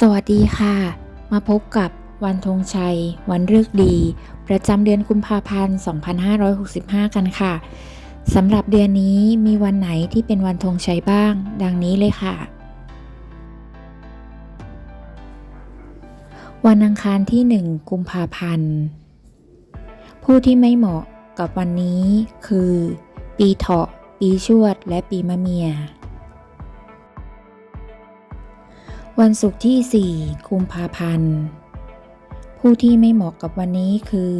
สวัสดีค่ะ มาพบกับวันธงชัย วันเลือกดี ประจำเดือนกุมภาพันธ์ 2565 กันค่ะสำหรับเดือนนี้มีวันไหนที่เป็นวันธงชัยบ้าง ดังนี้เลยค่ะ วันอังคารที่ 1 กุมภาพันธ์ ผู้ที่ไม่เหมาะกับวันนี้คือ ปีเถาะ ปีชวด และปีมะเมีย วันศุกร์ที่ 4 กุมภาพันธ์ ผู้ที่ไม่เหมาะกับวันนี้คือ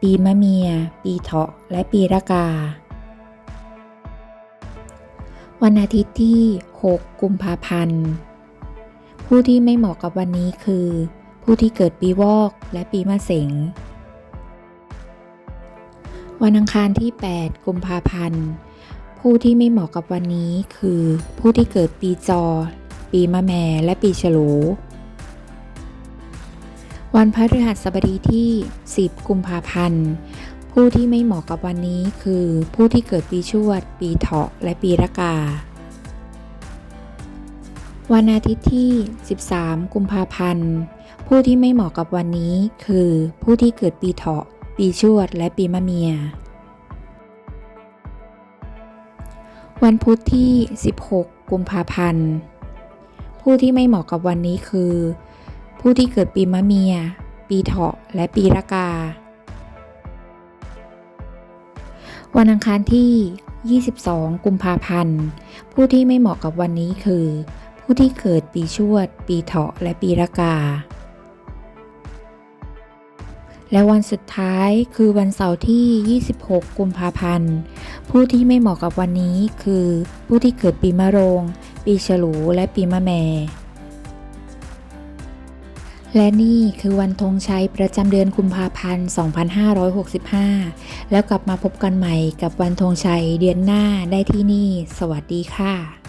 ปีมะเมีย ปีเถาะ และปีระกา วันอาทิตย์ที่ 6 กุมภาพันธ์ ผู้ที่ไม่เหมาะกับวันนี้คือ ผู้ที่เกิดปีวอกและปีมะเสง วันอังคารที่ 8 กุมภาพันธ์ ผู้ที่ไม่เหมาะกับวันนี้คือ ผู้ที่เกิดปีจอ ปีมะแม่และปีฉลู วันพฤหัสบดีที่ 10 กุมภาพันธ์ ผู้ที่ไม่เหมาะกับวันนี้คือผู้ที่เกิดปีชวด ปีเถาะและปีระกา วันอาทิตย์ที่ 13 กุมภาพันธ์ ผู้ที่ไม่เหมาะกับวันนี้คือผู้ที่เกิดปีเถาะ ปีชวด และปีมะเมียวันพุธที่ 16 กุมภาพันธ์ ผู้ที่ไม่เหมาะกับวันนี้คือ ผู้ที่เกิดปีมะเมีย ปีเถาะ และปีระกา วันอังคารที่ 22 กุมภาพันธ์ ผู้ที่ไม่เหมาะกับวันนี้คือ ผู้ที่เกิดปีชวด ปีเถาะ และปีระกา และวันสุดท้ายคือวันเสาร์ที่ 26 กุมภาพันธ์ ผู้ที่ไม่เหมาะกับวันนี้คือ ผู้ที่เกิดปีมะโรง ปีฉลูและปีมะแม่ และนี่คือวันธงชัยประจำเดือนกุมภาพันธ์ 2565 แล้วกลับมาพบกันใหม่กับวันธงชัยเดือนหน้าได้ที่นี่ สวัสดีค่ะ